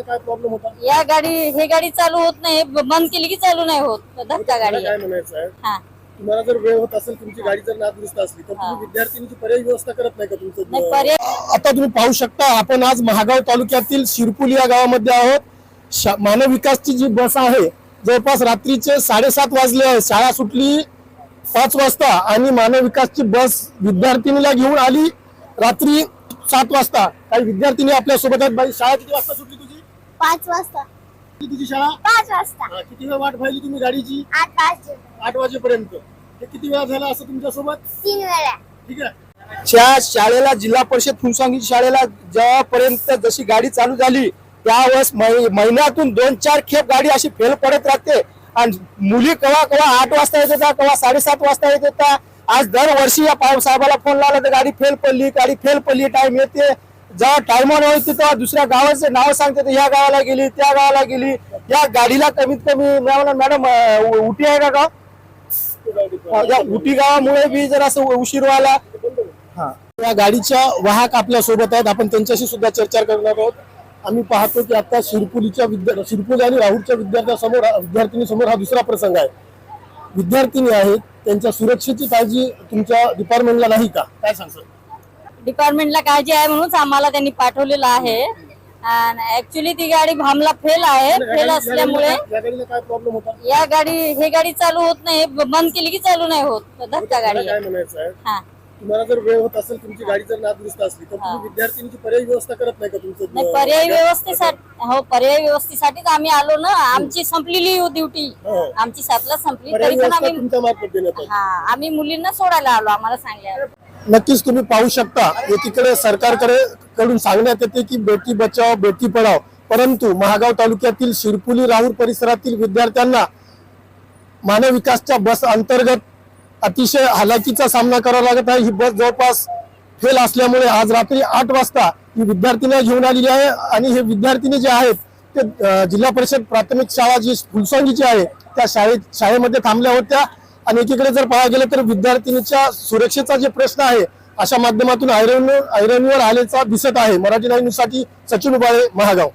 काय प्रॉब्लेम होता? या गाडी हे गाडी चालू होत नाही बंद केली की चालू नाही होत? धक्का गाडी. काय म्हणायचं आहे? हा. तुम्हाला जर वेळ होत असेल तुमची गाडी जर नादुरुस्त असली तर तुम्ही विद्यार्थिनीची पर्यायी व्यवस्था करत नाही का नाही तुमचं पर्याय आता तुम्ही पाहू शकता आपण आज महागाव तालुक्यातील शिरपुली या गावामध्ये आहोत. शा- मानव विकासची जी बस आहे जवळपास रात्रीचे साडेसात वाजले आहे. शाळा सुटली पाच वाजता आणि मानव विकासची बस विद्यार्थिनीला घेऊन आली रात्री सात वाजता. काही विद्यार्थिनी आपल्यासोबत आहेत. बाई शाळा किती वाजता सुटली? पाच वाजता. किती तुझी शाळा? पाच वाजता. हा, किती वेळ वाट पाहिली तुम्ही गाडीची? आठ पाच आठ वाजेपर्यंत. हे किती वेळा झाला असं तुमच्यासोबत तीन वेळा. ठीक आहे. त्या शाळेला जिल्हा परिषद फुलसांगी शाळेला जेव्हापर्यंत जशी गाडी चालू झाली त्यावेळेस महिन्यातून दोन चार खेप गाडी अशी फेल पडत राहते. आणि मुली कवा कवा आठ वाजता येत होत्या कवा साडेसात वाजता येत होत्या. आज दरवर्षी या पाव साहेबाला फोन लावला तर गाडी फेल पडली गाडी फेल पडली टाइम येते. जेव्हा टायमावर होती तेव्हा दुसऱ्या गावाचे नाव सांगते तर ह्या गावाला गेली त्या गावाला गेली. या गाडीला कमीत कमी मॅडम उटी आहे का गाव? या उटी गावामुळे बी जर असं उशीर व्हायला. हा. या गाडीच्या वाहक आपल्यासोबत आहेत. आपण त्यांच्याशी सुद्धा चर्चा करणार आहोत. आम्ही पाहतो की आता शिरपुलीच्या विद्यार्थी शिरपुली आणि राहुलच्या विद्यार्थ्यासमोर विद्यार्थिनी समोर हा दुसरा प्रसंग आहे. विद्यार्थिनी आहेत. त्यांच्या सुरक्षेची काळजी तुमच्या डिपार्टमेंटला नाही का? काय सांगतो डिपार्टमेंटला काळजी आहे म्हणूनच आम्हाला त्यांनी पाठवलेलं आहे. आणि ऍक्च्युली ती गाडी भामला फेल आहे. फेल असल्यामुळे या गाडीला काय प्रॉब्लेम होता? या गाडी हे गाडी चालू होत नाही. ब- बंद केली की चालू नाही होत. धक्का गाडी काय म्हणायचं आहे? हा. तुम्हाला जर वेळ होत असेल तुमची गाडी जर नादुरुस्त असली तर तुम्ही विद्यार्थिनीची पर्यायी व्यवस्था करत नाही का नाही तुमचं पर्यायी व्यवस्थेसाठी हो पर्यायी व्यवस्थेसाठीच आम्ही आलो ना. आमची संपलेली ड्युटी. हो. आमची सातला संपली. पर्यायी तरी पण व्यवस्था आम्ही तुमच्या मार्फत देण्यात आली. हा आम्ही मुलींना सोडायला आलो आम्हाला सांगल्या नक्कीच तुम्ही पाहू शकता. एकीकडे सरकारकडे कडून सांगण्यात येते की बेटी बचाव बेटी पढाव परंतु महागाव तालुक्यातील शिरपुली राहूर परिसरातील विद्यार्थ्यांना मानव विकासच्या बस अंतर्गत अतिशय हालाकीचा सामना करावा लागत आहे. ही बस जवळपास फेल असल्यामुळे आज रात्री आठ वाजता ही विद्यार्थिनी घेऊन आलेली आहे आणि हे विद्यार्थिनी जे आहेत ते जिल्हा परिषद प्राथमिक शाळा जी फुलसंगीची आहे त्या शाळेत शाळेमध्ये थांबल्या होत्या. आणि एकीकडे जर पाहायला गेलं तर विद्यार्थिनीच्या सुरक्षेचा जे प्रश्न आहे अशा माध्यमातून ऐरणीवर ऐरणीवर आलेचा दिसत आहे. मराठी लाईव्ह सचिन उबाळे महागाव.